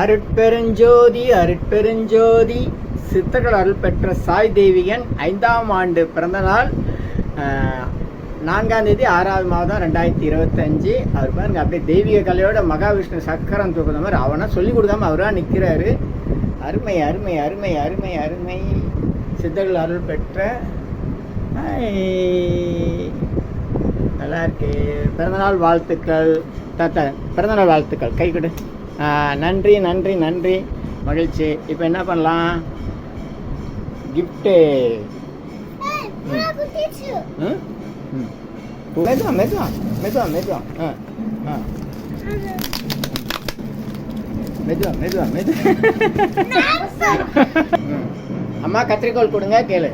அருட்பெருஞ்சோதி அருட்பெருஞ்சோதி. சித்தர்கள் அருள் பெற்ற சாய் தேவியன் ஐந்தாம் ஆண்டு பிறந்த நாள் நான்காம் தேதி ஆறாவது மாதம் ரெண்டாயிரத்தி இருபத்தஞ்சு. அவர் பாருங்க அப்படியே தெய்வீக கலையோட மகாவிஷ்ணு சக்கரம் தூக்குற மாதிரி அவனா சொல்லி கொடுக்காம அவராக நிற்கிறாரு அருமை அருமை அருமை அருமை அருமை. சித்தர்கள் அருள் பெற்ற நல்லா இருக்கு. பிறந்தநாள் வாழ்த்துக்கள். தாத்தா பிறந்தநாள் வாழ்த்துக்கள். கை கொடு. நன்றி நன்றி நன்றி. மகிழ்ச்சி. இப்போ என்ன பண்ணலாம்? கிஃப்ட்டு மெதுவா மெதுவா மெதுவா மெதுவா. ஆ ஆ. மெதுவா மெதுவா மெதுவா. அம்மா கத்திரிக்கோல் கொடுங்க கேளு.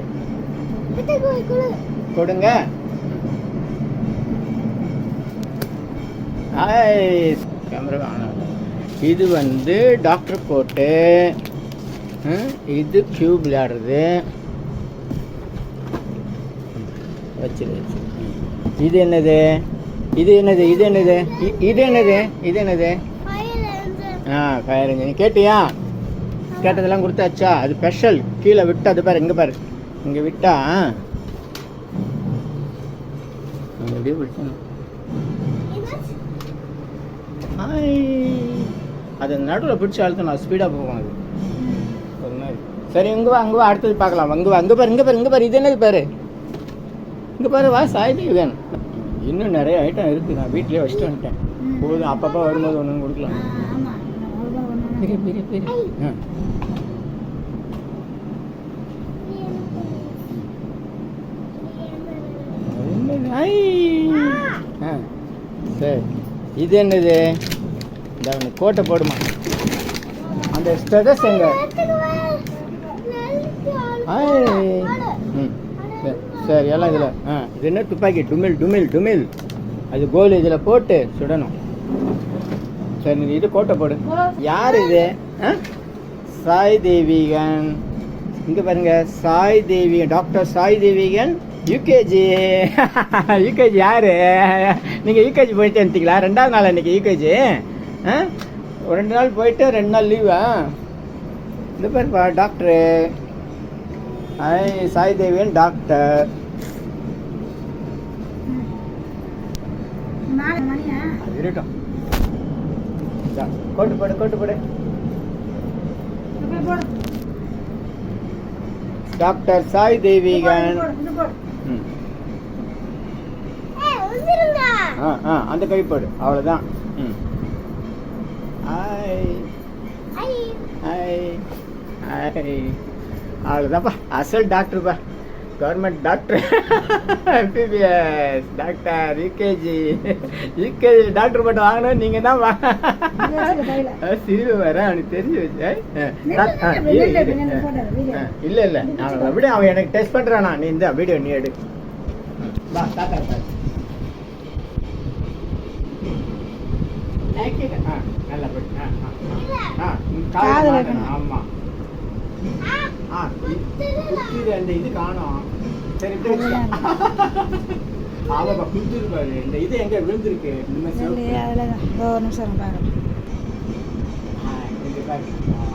கொடுங்க. கேமரா. இது வந்து டாக்டர் கோட்டு இது கியூப் விளையாடுறது. வச்சிரு வச்சு இது என்னது? இது என்னது? இது என்னது? இது என்னது? இது என்னது? ஆ ஃபயர் இன்ஜின் கேட்டியா? கேட்டதெல்லாம் கொடுத்தாச்சா? அது ஸ்பெஷல் கீழே விட்டு அது பாரு இங்கே பாரு. இங்கே விட்டா. அப்படியே பிடிச்சணும் ஹாய் அது நடுவில் பிடிச்சி அழுத்தணும் ஸ்பீடாக போகும் அது. ஒரு மாதிரி. சரி இங்கே வா அங்கே வா அடுத்தது பார்க்கலாம். அங்கே வா அங்கே பாரு இங்கே பாரு இங்கே பாரு இது என்னது பாரு? இங்கே பாரு வா சாய்தி வேணும் இன்னும் நிறைய ஐட்டம் இருக்குது நான் வீட்டிலே வச்சுட்டு வந்துட்டேன். போதும் அப்பப்போ வரும்போது ஒன்று கொடுக்கலாம். பெரிய பெரிய பெரிய! ஆ சரி. இது என்னது? இந்த கோட்டை போடுமா? அந்த ஸ்டெடஸ் எங்க? ம் சரி சரி எல்லாம் இதில். ஆ இது என்ன துப்பாக்கி? டுமில் டுமில் டுமில். அது கோல் இதில் போட்டு சுடணும். சரி நீ இது கோட்டை போடு. யார் இது? ஆ? சாய் தேவிகன். இங்கே பாருங்க Sai Devigan. Doctor Sai Devigan UKG. UKG யார்? நீங்கள் யூகேஜி போயிட்டு வந்துட்டீங்களா ரெண்டாவது நாள் இன்றைக்கி யூகேஜி. ரெண்டு நாள் போயிட்டு ரெண்டு நாள் லீவா இந்த பேருப்பா doctor I Sai Deviyan doctor இருக்கட்டும். கோட்டு போடு கோட்டு போடு. டாக்டர் சாய் தேவிகன். ஆ ஆ அந்த கை போடு. அவ்வளோதான் ம். ஹாய் ஹாய் ஹாய் அவ்வளோதான்ப்பா அசல் டாக்டர்ப்பா government doctor MBBS doctor UKG UKG doctor மட்டும் வாங்கணும் நீங்கள் தான் சிரிவு வர அவனுக்கு தெரிஞ்சு வச்சு. இல்லை இல்லை அவன் அப்படியே அவன் எனக்கு டெஸ்ட் பண்ணுறானா நீ இந்த வீடியோ நீ எடு. வா தாத்தா பாரு ஆ நல்லா படி ஆ ஆ ஆ ம், காதுல. ஆமா குத்துது அந்த இது காணோம். சரி இப்படி வச்சுக்கோ. ஆமாப்பா குத்துது பாரு. இந்த இது எங்க விழுந்திருக்கு. ஒரு நிமிஷம்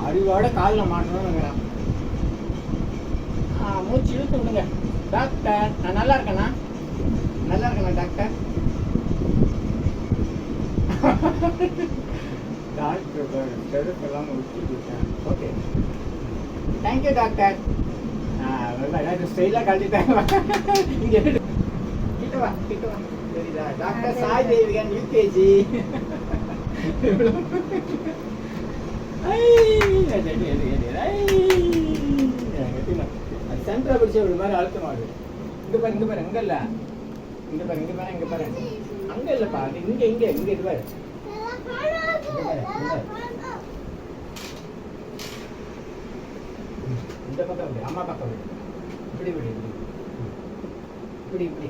அறிவோட காலில் மாட்டணும்னு ஆ மூச்சு இழுத்து விடுங்க. டாக்டர் நான் நல்லா இருக்கேனா? நல்லா இருக்கேனா டாக்டர்? டாக்டர் பாரு செருப்பு எல்லாம் விட்டுட்டேன் ஓகே தேங்க்யூ டாக்டர் ஸ்டைலாக கழட்டிட்டேன் இங்கே. கிட்ட வா கிட்ட வா சரிதா டாக்டர் சாய் தேவிகன் யூகேஜி சென்டரை பிடிச்ச ஒரு மாதிரி அழுத்தம் ஆகுது இங்க பாரு இங்க பாரு இங்க இல்ல இங்க பாரு இங்க பாரு. இங்க பாரு அங்க இல்லப்பா இங்க இங்க இங்க இது பாரு. இந்த பக்கம் இப்படி அம்மா பக்கம் இப்படி இப்படி இப்படி இப்படி இப்படி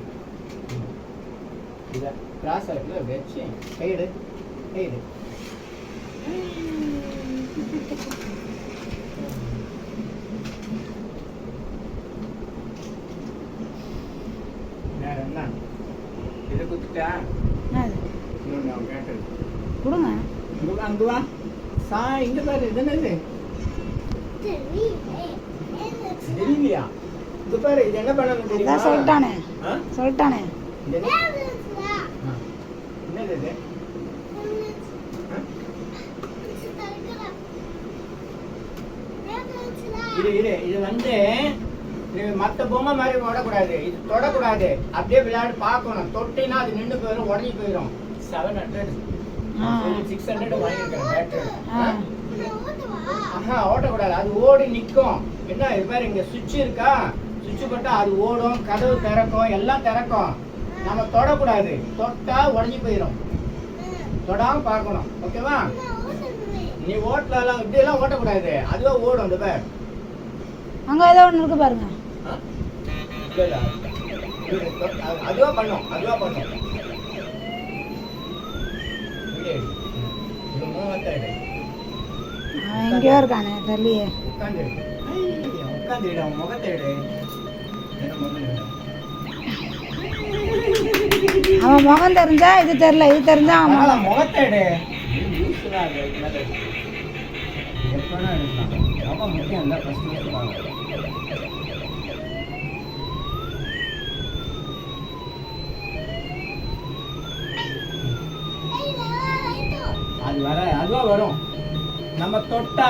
இதை கிராஸ் ஆகிட்டு வச்சு கைடு கைடு வேற என்ன இதை குத்துட்டா இன்னொன்று அவன் கேட்டது கொடுங்க இங்க வா, அங்க வா சா இங்க பாரு இது என்னது? தெரியலையா. இது? பாரு இது என்ன பண்ணணும் தெரியுமா? சொல்லிட்டானே? சொல்லிட்டானே. இது. என்னது? இரு இரு இது வந்து இது மத்த பொம்மை மாதிரி ஓடக்கூடாது. இது தொடக்கூடாது. அப்படியே விளையாடு பார்க்கணும். தொட்டினா அது நின்று போயிடும் உடஞ்சி போயிடும் செவன் ஹண்ட்ரட். சிக்ஸ் ஹண்ட்ரட் வாங்கியிருக்கேன் பேட்டரி ஆ. ஆஹா ஓட்டக்கூடாது. அது ஓடி நிற்கும் என்ன இது பாரு இங்க சுவிட்ச் இருக்கா? சுவிட்ச் போட்டா அது ஓடும் கதவு திறக்கும் எல்லாம் திறக்கும். நம்ம தொடக்கூடாது. தொட்டா உடஞ்சி போயிடும் தொடாம பார்க்கணும். ஓகேவா? நீ ஓட்டலாம் இப்படி எல்லாம் ஓட்டக்கூடாது. அதுவே ஓடும் இந்த பேர். அங்க ஏதோ ஒண்ணு இருக்கு பாருங்க. அதுவா பண்ணும் அதுவா பண்ணும் வீடியோ எடு. இது மூவத்தை எடு. அவன் எங்கேயோ இருக்கானே தெரியலையே அவன் முகம் தெரிஞ்சா இது தெரியல இது தெரிஞ்சா அவன் முகத்தேடு அது, அது வர அதுவா வரும் நம்ம தொட்டா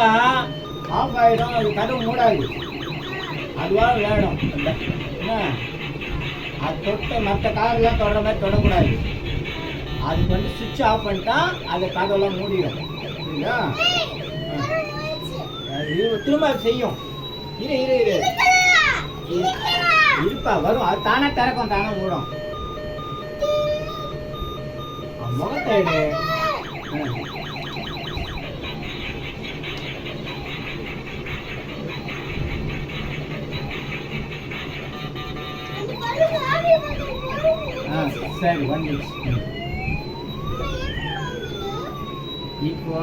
ஆஃப் ஆயிடும் அது கதவு மூடாது. அதுவாக வேணும். என்ன? அது தொட்ட மற்ற காரெல்லாம் தொடர மாதிரி தொடக்கூடாது. அதுக்கு வந்து சுவிட்ச் ஆஃப் பண்ணிட்டா அது கதவெல்லாம் மூடிடும். புரியுதா? திரும்ப அது செய்யும். இரு இரு இரு. இருப்பா வரும். அது தானே திறக்கும் தானே மூடும். முகத்தை சரி நிமிஷம் இப்போ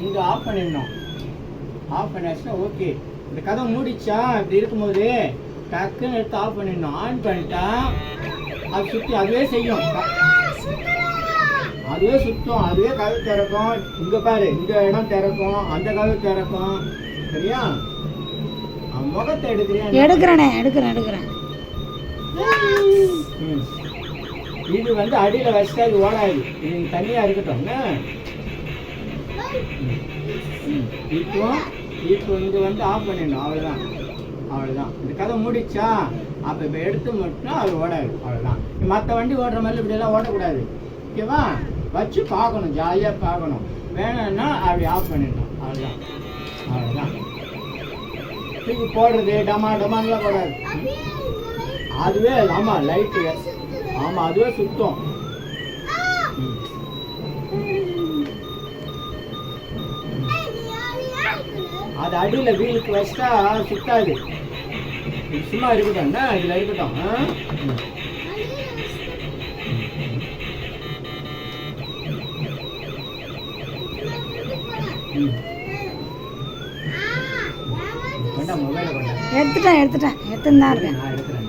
இங்க ஆஃப் பண்ணிடணும். ஆஃப் பண்ணியாச்சுன்னா ஓகே இந்த கதவை மூடிச்சா இப்படி இருக்கும்போது டக்குன்னு எடுத்து ஆஃப் பண்ணிடணும். ஆன் பண்ணிட்டா அது சுற்றி அதுவே செய்யும். அதுவே சுத்தம். அதுவே கதவு திறக்கும். இங்க பாரு இந்த இடம் திறக்கும். அந்த கதவு திறக்கும். சரியா? முகத்தை எடுக்கிறியா எடுக்கிறேனே எடுக்கிறேன் எடுக்கிறேன். ம். இது வந்து அடியில் வச்சுட்டா இது ஓடாது இது தனியாக இருக்கட்டும். ம். இப்போ இப்போ இது வந்து ஆஃப் பண்ணிடணும். அவ்வளோதான் அவ்வளோதான் இந்த கதை முடிச்சா அப்போ இப்போ எடுத்து மட்டும் அது ஓடாது. அவ்வளோதான் மற்ற வண்டி ஓடுற மாதிரி இப்படியெல்லாம் ஓடக்கூடாது. ஓகேவா வச்சு பார்க்கணும். ஜாலியாக பார்க்கணும். வேணும்னா அப்படி ஆஃப் பண்ணிடணும். அவ்வளோதான் அவ்வளோதான் தூக்கி போடுறது டமா டமான்லாம் போடாது. அதுவே ஆமாம் லைட்டு ஆமா அதுவே சுத்தம். அது அடியில வீலுக்கு வச்சா சுத்தாது. சும்மா இருக்கட்டும். என்ன இதுல இருக்கட்டும் எடுத்துட்டேன் எடுத்துட்டேன். எடுத்துன்னு தான் இருக்கேன்.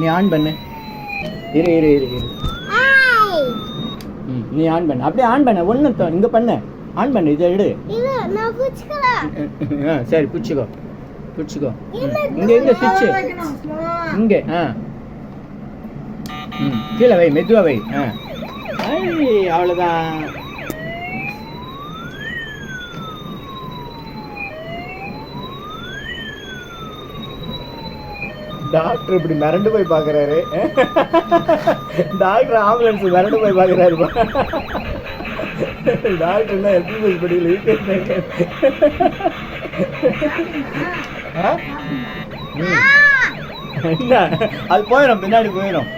நீ ஆன் பண்ணு. இரு இரு இரு இரு. ம், நீ ஆன் பண்ணு. அப்படியே ஆன் பண்ணு ஒன்று இங்கே பண்ணு. ஆன் பண்ணு இதை எடு. ஆ சரி பிடிச்சிக்கோ. பிடிச்சிக்கோ. இங்கே இங்கே சுவிட்சு இங்கே ஆ. ம் கீழே வை மெதுவாக வை ஆ. அவ்வளோதான் டாக்டர் இப்படி மிரண்டு போய் பார்க்குறாரு. டாக்டர் ஆம்புலன்ஸ் மிரண்டு போய் பார்க்குறாரு. டாக்டர் படிக்கல ஆ? ம். என்ன? அது போயிடும் பின்னாடி போயிடும்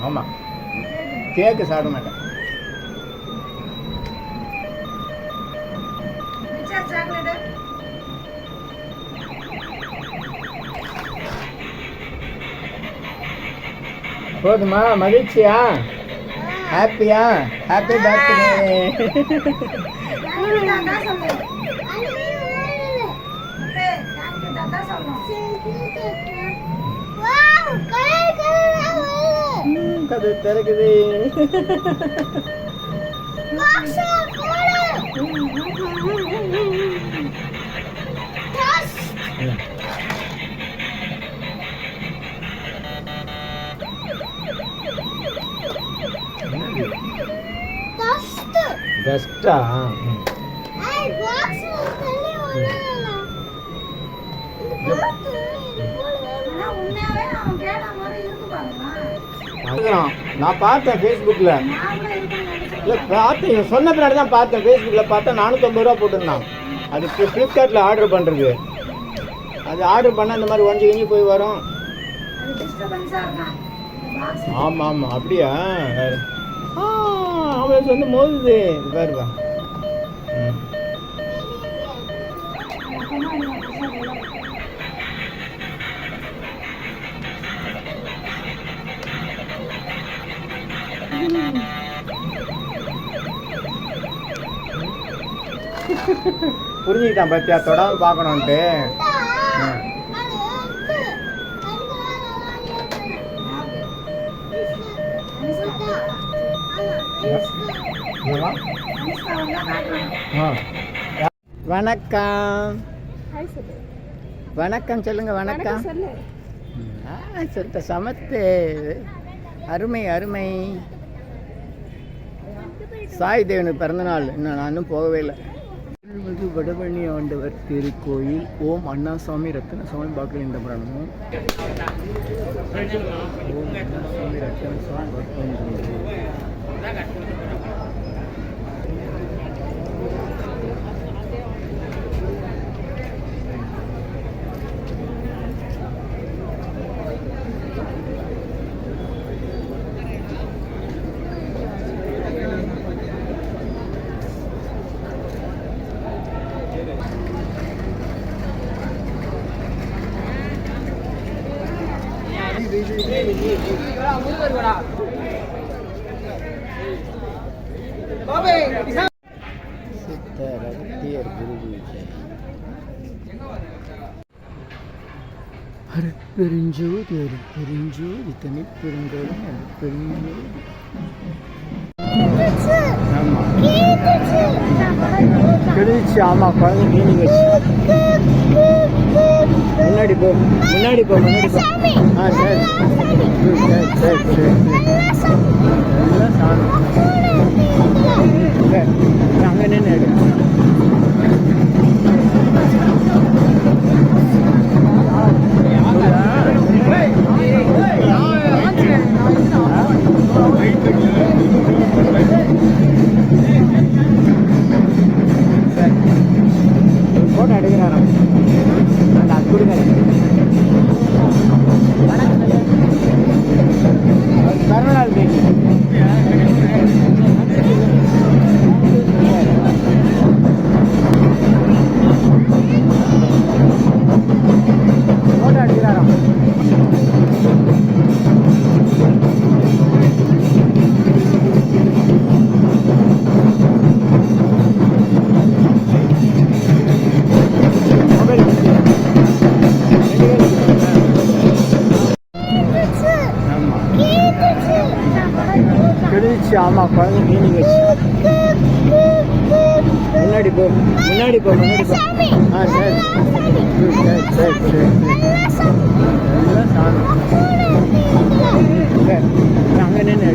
ஆமாம் கேக்கு சாப்பிட மாட்டேன். போதுமா? மகிழ்ச்சியா? ஹாப்பியா ஹாப்பி பர்த்டே கதை திறக்குது. பெஸ்டா நான் பார்த்தேன் ஃபேஸ்புக்கில் இல்லை பார்த்தேன். இவன் சொன்ன பின்னாடி தான் பார்த்தேன். ஃபேஸ்புக்கில் பார்த்தா நானூற்றம்பது ரூபா போட்டிருந்தான். அது ஃப்ளிப்கார்ட்டில் ஆர்டர் பண்ணுறது அது ஆர்டர் பண்ணால் இந்த மாதிரி ஒஞ்சி கஞ்சி போய் வரும். ஆமாம் ஆமாம். அப்படியா? அவளுக்கு வந்து மோதுது. இது புரிஞ்சுக்கிட்டான் பத்தியா? தொடாம பார்க்கணுன்ட்டு வணக்கம். வணக்கம் சொல்லுங்க வணக்கம். சொல்லிட்ட சமத்து. அருமை அருமை. சாய் தேவனுக்கு பிறந்தநாள் இன்னும் நான் இன்னும் போகவே இல்லை. வடபழனி ஆண்டவர் திருக்கோயில் ஓம் அண்ணாசாமி ரத்னசாமி பாக்கில் இந்த பிராணமும் ஓம் அண்ணாசாமி பாக்கில் சித்தர் அகத்தியர் குருபூஜை அருட்பெருஞ்சோதி அருட்பெருஞ்சோதி தனிப்பெருங்கோலம் அருட்பெருஞ்சோதி. ஆமா. கிழிச்சு ஆமா குழந்தை மீனிங் முன்னாடி போ முன்னாடி போ முன்னாடி போ. ஆ சரி. சரி சரி சரி. சரி எல்லாம் சாமி. சரி அங்கே நின்று எடு ஆமாம் குழந்தை மீனிங் வச்சு முன்னாடி போ முன்னாடி போ முன்னாடி போ ஆ சரி சரி சரி சரி சரி எல்லாம் சாமி சரி அங்கே நின்று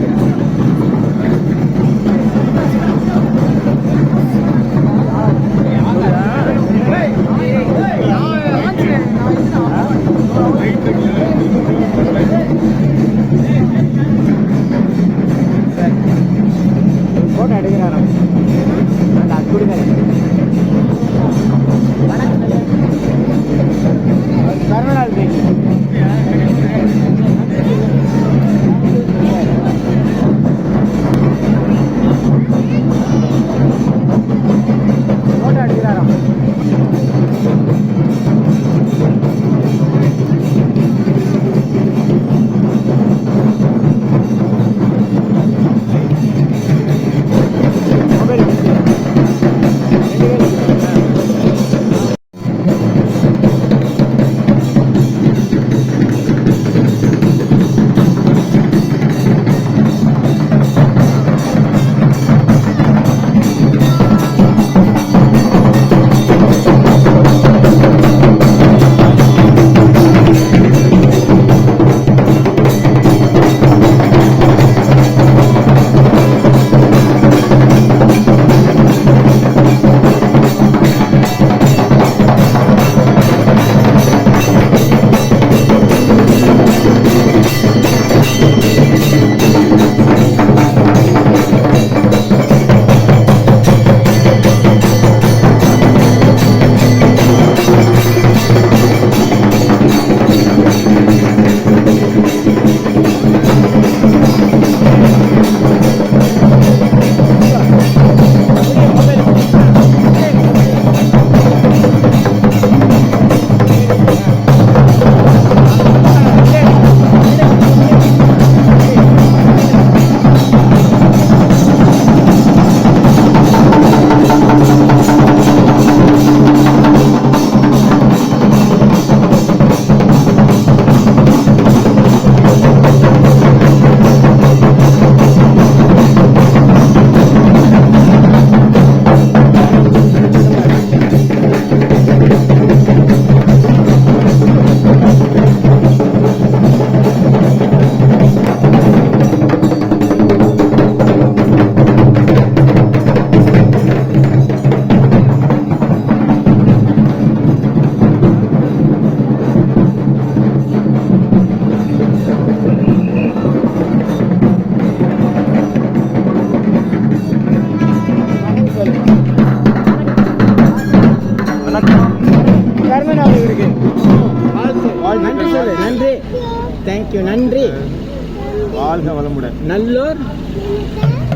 வாழ்க வளமுடன். நல்லோர்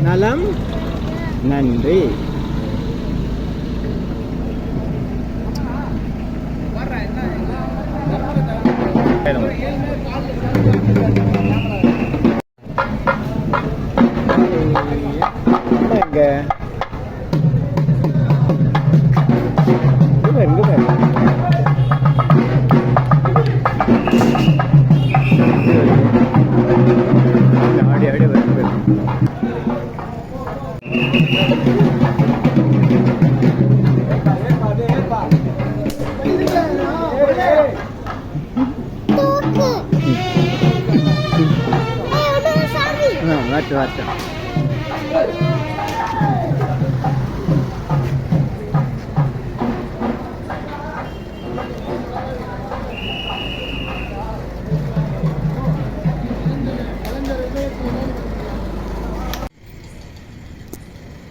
நலம். நன்றி. எங்க ஆ, வாட்டு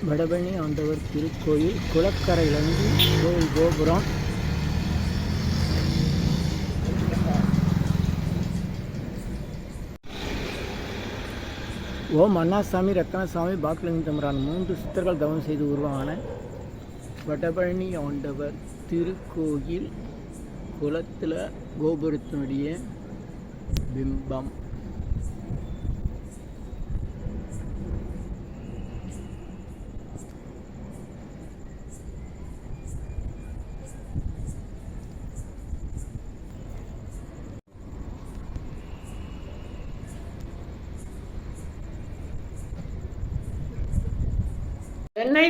வடபழனி ஆண்டவர் திருக்கோயில் குளக்கரையிலிருந்து கோயில் கோபுரம் ஓம் அண்ணாசாமி ரத்னசாமி பாக்கிலிங்க தம்பரான் மூன்று சித்தர்கள் தவம் செய்து உருவான வடபழனி ஆண்டவர் திருக்கோயில் குளத்தில் கோபுரத்தினுடைய பிம்பம் சென்னை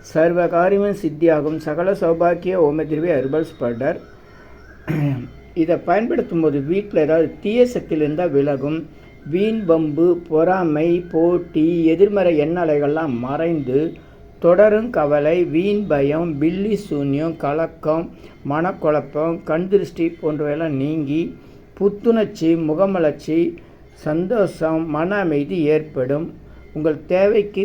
சர்வ காரியமும் சித்தியாகும். சகல சௌபாக்கிய ஓமதிர்வே ஹெர்பல்ஸ் பவுடர் இதை பயன்படுத்தும் போது வீட்டில் ஏதாவது தீய சக்தியில் இருந்தால் விலகும். வீண் வம்பு பொறாமை போட்டி எதிர்மறை எண்ணலைகள்லாம் மறைந்து தொடரும் கவலை வீண் பயம் பில்லி சூன்யம் கலக்கம் மனக்குழப்பம் கண் திருஷ்டி போன்றவையெல்லாம் நீங்கி புத்துணர்ச்சி முகமலர்ச்சி சந்தோஷம் மன அமைதி ஏற்படும். உங்கள் தேவைக்கு